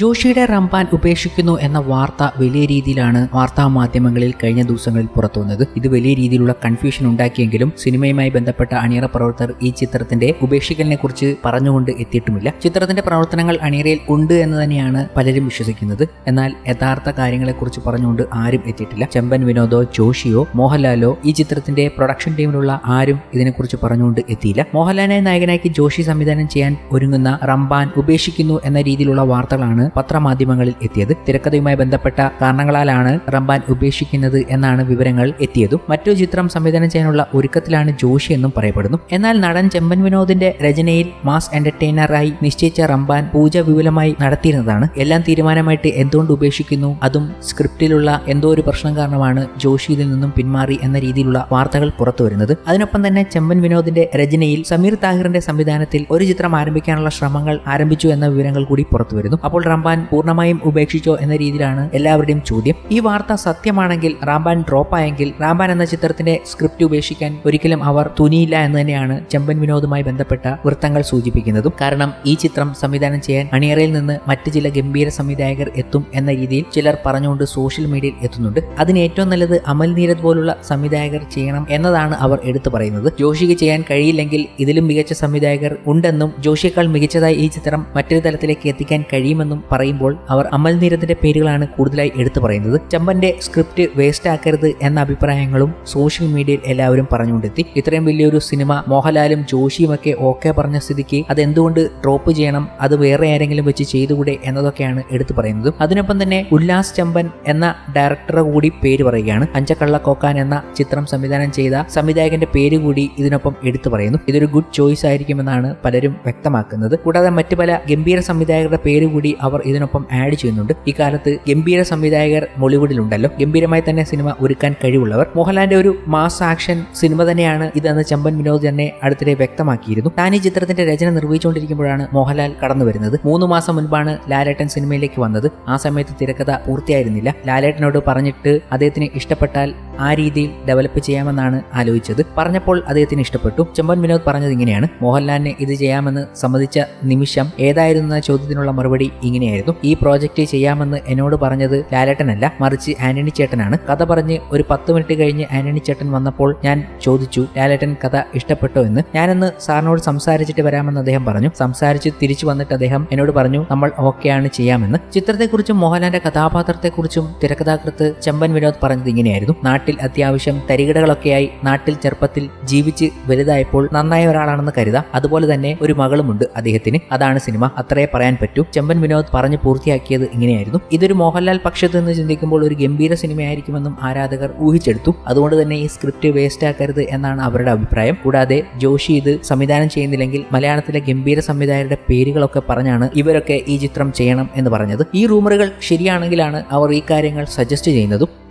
ജോഷിയുടെ റംപാൻ ഉപേക്ഷിക്കുന്നു എന്ന വാർത്ത വലിയ രീതിയിലാണ് വാർത്താ മാധ്യമങ്ങളിൽ കഴിഞ്ഞ ദിവസങ്ങളിൽ പുറത്തുവന്നത്. ഇത് വലിയ രീതിയിലുള്ള കൺഫ്യൂഷൻ ഉണ്ടാക്കിയെങ്കിലും സിനിമയുമായി ബന്ധപ്പെട്ട അണിയറ പ്രവർത്തകർ ഈ ചിത്രത്തിന്റെ ഉപേക്ഷിക്കലിനെ കുറിച്ച് പറഞ്ഞുകൊണ്ട് എത്തിയിട്ടുമില്ല. ചിത്രത്തിന്റെ പ്രവർത്തനങ്ങൾ അണിയറയിൽ ഉണ്ട് എന്ന് തന്നെയാണ് പലരും വിശ്വസിക്കുന്നത്. എന്നാൽ യഥാർത്ഥ കാര്യങ്ങളെക്കുറിച്ച് പറഞ്ഞുകൊണ്ട് ആരും എത്തിയിട്ടില്ല. ചെമ്പൻ വിനോദോ ജോഷിയോ മോഹൻലാലോ ഈ ചിത്രത്തിന്റെ പ്രൊഡക്ഷൻ ടീമിലുള്ള ആരും ഇതിനെക്കുറിച്ച് പറഞ്ഞുകൊണ്ട് എത്തിയില്ല. മോഹൻലാലിനെ നായകനാക്കി ജോഷി സംവിധാനം ചെയ്യാൻ ഒരുങ്ങുന്ന റംബാൻ ഉപേക്ഷിക്കുന്നു എന്ന രീതിയിലുള്ള വാർത്തകളാണ് പത്രമാധ്യമങ്ങളിൽ എത്തിയത്. തിരക്കഥയുമായി ബന്ധപ്പെട്ട കാരണങ്ങളാലാണ് റംബാൻ ഉപേക്ഷിക്കുന്നത് എന്നാണ് വിവരങ്ങൾ എത്തിയതും. മറ്റൊരു ചിത്രം സംവിധാനം ചെയ്യാനുള്ള ഒരുക്കത്തിലാണ് ജോഷി എന്നും പറയപ്പെടുന്നു. എന്നാൽ നടൻ ചെമ്പൻ വിനോദിന്റെ രചനയിൽ മാസ് എന്റർടൈനറായി നിശ്ചയിച്ച റംബാൻ പൂജ വിപുലമായി നടത്തിയിരുന്നതാണ്. എല്ലാം തീരുമാനമായിട്ട് എന്തുകൊണ്ട് ഉപേക്ഷിക്കുന്നു? അതും സ്ക്രിപ്റ്റിലുള്ള എന്തോ ഒരു പ്രശ്നം കാരണമാണ് ജോഷി ഇതിൽ നിന്നും പിന്മാറി എന്ന രീതിയിലുള്ള വാർത്തകൾ പുറത്തു വരുന്നത്. അതിനൊപ്പം തന്നെ ചെമ്പൻ വിനോദിന്റെ രചനയിൽ സമീർ താഹിറിന്റെ സംവിധാനത്തിൽ ഒരു ചിത്രം ആരംഭിക്കാനുള്ള ശ്രമങ്ങൾ ആരംഭിച്ചു എന്ന വിവരങ്ങൾ കൂടി പുറത്തു വരുന്നു. അപ്പോൾ റംബാൻ പൂർണമായും ഉപേക്ഷിച്ചോ എന്ന രീതിയിലാണ് എല്ലാവരുടെയും ചോദ്യം. ഈ വാർത്ത സത്യമാണെങ്കിൽ റാംബാൻ ഡ്രോപ്പ് ആയെങ്കിൽ റാംബാൻ എന്ന ചിത്രത്തിന്റെ സ്ക്രിപ്റ്റ് ഉപേക്ഷിക്കാൻ ഒരിക്കലും അവർ തുനിയില്ല എന്ന് തന്നെയാണ് ചെമ്പൻ വിനോദുമായി ബന്ധപ്പെട്ട വൃത്തങ്ങൾ സൂചിപ്പിക്കുന്നതും. കാരണം ഈ ചിത്രം സംവിധാനം ചെയ്യാൻ അണിയറയിൽ നിന്ന് മറ്റ് ചില ഗംഭീര സംവിധായകർ എത്തും എന്ന രീതിയിൽ ചിലർ പറഞ്ഞുകൊണ്ട് സോഷ്യൽ മീഡിയയിൽ എത്തുന്നുണ്ട്. അതിന് ഏറ്റവും നല്ലത് അമൽ നീരത് പോലുള്ള സംവിധായകർ ചെയ്യണം എന്നതാണ് അവർ എടുത്തു പറയുന്നത്. ജോഷിക്ക് ചെയ്യാൻ കഴിയില്ലെങ്കിൽ ഇതിലും മികച്ച സംവിധായകർ ഉണ്ടെന്നും ജോഷിയേക്കാൾ മികച്ചതായി ഈ ചിത്രം മറ്റൊരു തലത്തിലേക്ക് എത്തിക്കാൻ കഴിയുമെന്നും പറയുമ്പോൾ അവർ അമൽ നീരദിന്റെ പേരുകളാണ് കൂടുതലായി എടുത്തു പറയുന്നത്. ചമ്പന്റെ സ്ക്രിപ്റ്റ് വേസ്റ്റ് ആക്കരുത് എന്ന അഭിപ്രായങ്ങളും സോഷ്യൽ മീഡിയയിൽ എല്ലാവരും പറഞ്ഞുകൊണ്ടെത്തി. ഇത്രയും വലിയൊരു സിനിമ മോഹൻലാലും ജോഷിയും ഒക്കെ ഓക്കെ പറഞ്ഞ സ്ഥിതിക്ക് അത് എന്തുകൊണ്ട് ഡ്രോപ്പ് ചെയ്യണം? അത് വേറെ ആരെങ്കിലും വെച്ച് ചെയ്തുകൂടെ എന്നതൊക്കെയാണ് എടുത്തു പറയുന്നത്. അതിനൊപ്പം തന്നെ ഉല്ലാസ് ചമ്പൻ എന്ന ഡയറക്ടറെ കൂടി പേര് പറയുകയാണ്. അഞ്ചക്കള്ള കോക്കാൻ എന്ന ചിത്രം സംവിധാനം ചെയ്ത സംവിധായകന്റെ പേര് കൂടി ഇതിനൊപ്പം എടുത്തു പറയുന്നു. ഇതൊരു ഗുഡ് ചോയ്സ് ആയിരിക്കുമെന്നാണ് പലരും വ്യക്തമാക്കുന്നത്. കൂടാതെ മറ്റു പല ഗംഭീര സംവിധായകരുടെ പേര് കൂടി അവർ ഇതിനൊപ്പം ആഡ് ചെയ്യുന്നുണ്ട്. ഇക്കാലത്ത് ഗംഭീര സംവിധായകർ മോളിവുഡിലുണ്ടല്ലോ. ഗംഭീരമായി തന്നെ സിനിമ ഒരുക്കാൻ കഴിവുള്ളവർ. മോഹൻലാലിന്റെ ഒരു മാസ് ആക്ഷൻ സിനിമ തന്നെയാണ് ഇതെന്ന് ചമ്പൻ വിനോദ് തന്നെ അടുത്തിടെ വ്യക്തമാക്കിയിരുന്നു. താൻ ഈ ചിത്രത്തിന്റെ രചന നിർവഹിച്ചുകൊണ്ടിരിക്കുമ്പോഴാണ് മോഹൻലാൽ കടന്നു വരുന്നത് മൂന്ന് മാസം മുൻപാണ് ലാലേട്ടൻ സിനിമയിലേക്ക് വന്നത്. ആ സമയത്ത് തിരക്കഥ പൂർത്തിയായിരുന്നില്ല. ലാലേട്ടനോട് പറഞ്ഞിട്ട് അദ്ദേഹത്തിന് ഇഷ്ടപ്പെട്ടാൽ ആ രീതിയിൽ ഡെവലപ്പ് ചെയ്യാമെന്നാണ് ആലോചിച്ചത്. പറഞ്ഞപ്പോൾ അദ്ദേഹത്തിന് ഇഷ്ടപ്പെട്ടു. ചെമ്പൻ വിനോദ് പറഞ്ഞത് ഇങ്ങനെയാണ്. മോഹൻലാലിന് ഇത് ചെയ്യാമെന്ന് സമ്മതിച്ച നിമിഷം ഏതായിരുന്നു ചോദ്യത്തിനുള്ള മറുപടി ഇങ്ങനെയായിരുന്നു. ഈ പ്രോജക്റ്റ് ചെയ്യാമെന്ന് എന്നോട് പറഞ്ഞത് ലാലേട്ടനല്ല മറിച്ച് ആന്റണി ചേട്ടനാണ്. കഥ പറഞ്ഞ് ഒരു പത്ത് മിനിറ്റ് കഴിഞ്ഞ് ആന്റണി ചേട്ടൻ വന്നപ്പോൾ ഞാൻ ചോദിച്ചു ലാലേട്ടൻ കഥ ഇഷ്ടപ്പെട്ടോ? എന്ന്. ഞാനന്ന് സാറിനോട് സംസാരിച്ചിട്ട് വരാമെന്ന് അദ്ദേഹം പറഞ്ഞു. സംസാരിച്ച് തിരിച്ചു വന്നിട്ട് അദ്ദേഹം എന്നോട് പറഞ്ഞു നമ്മൾ ഓക്കെയാണ് ചെയ്യാമെന്ന്. ചിത്രത്തെക്കുറിച്ചും മോഹൻലാലിന്റെ കഥാപാത്രത്തെക്കുറിച്ചും തിരക്കഥാകൃത്ത് ചെമ്പൻ വിനോദ് പറഞ്ഞത് ഇങ്ങനെയായിരുന്നു. നാട്ടിൽ അത്യാവശ്യം തരികിടകളൊക്കെയായി നാട്ടിൽ ചെറുപ്പത്തിൽ ജീവിച്ച് വലുതായപ്പോൾ നന്നായ ഒരാളാണെന്ന് കരുതാം. അതുപോലെ തന്നെ ഒരു മകളുമുണ്ട് അദ്ദേഹത്തിന്. അതാണ് സിനിമ. അത്രേ പറയാൻ പറ്റൂ. ചെമ്പൻ വിനോദ് പറഞ്ഞു പൂർത്തിയാക്കിയത് ഇങ്ങനെയായിരുന്നു. ഇതൊരു മോഹൻലാൽ പക്ഷത്ത് നിന്ന് ചിന്തിക്കുമ്പോൾ ഒരു ഗംഭീര സിനിമയായിരിക്കുമെന്നും ആരാധകർ ഊഹിച്ചെടുത്തു. അതുകൊണ്ട് തന്നെ ഈ സ്ക്രിപ്റ്റ് വേസ്റ്റ് ആക്കരുത് എന്നാണ് അവരുടെ അഭിപ്രായം. കൂടാതെ ജോഷി ഇത് സംവിധാനം ചെയ്യുന്നില്ലെങ്കിൽ മലയാളത്തിലെ ഗംഭീര സംവിധായകരുടെ പേരുകളൊക്കെ പറഞ്ഞാണ് ഇവരൊക്കെ ഈ ചിത്രം ചെയ്യണം എന്ന് പറഞ്ഞത്. ഈ റൂമറുകൾ ശരിയാണെങ്കിലാണ് അവർ ഈ കാര്യങ്ങൾ സജസ്റ്റ് ചെയ്യുന്നതും.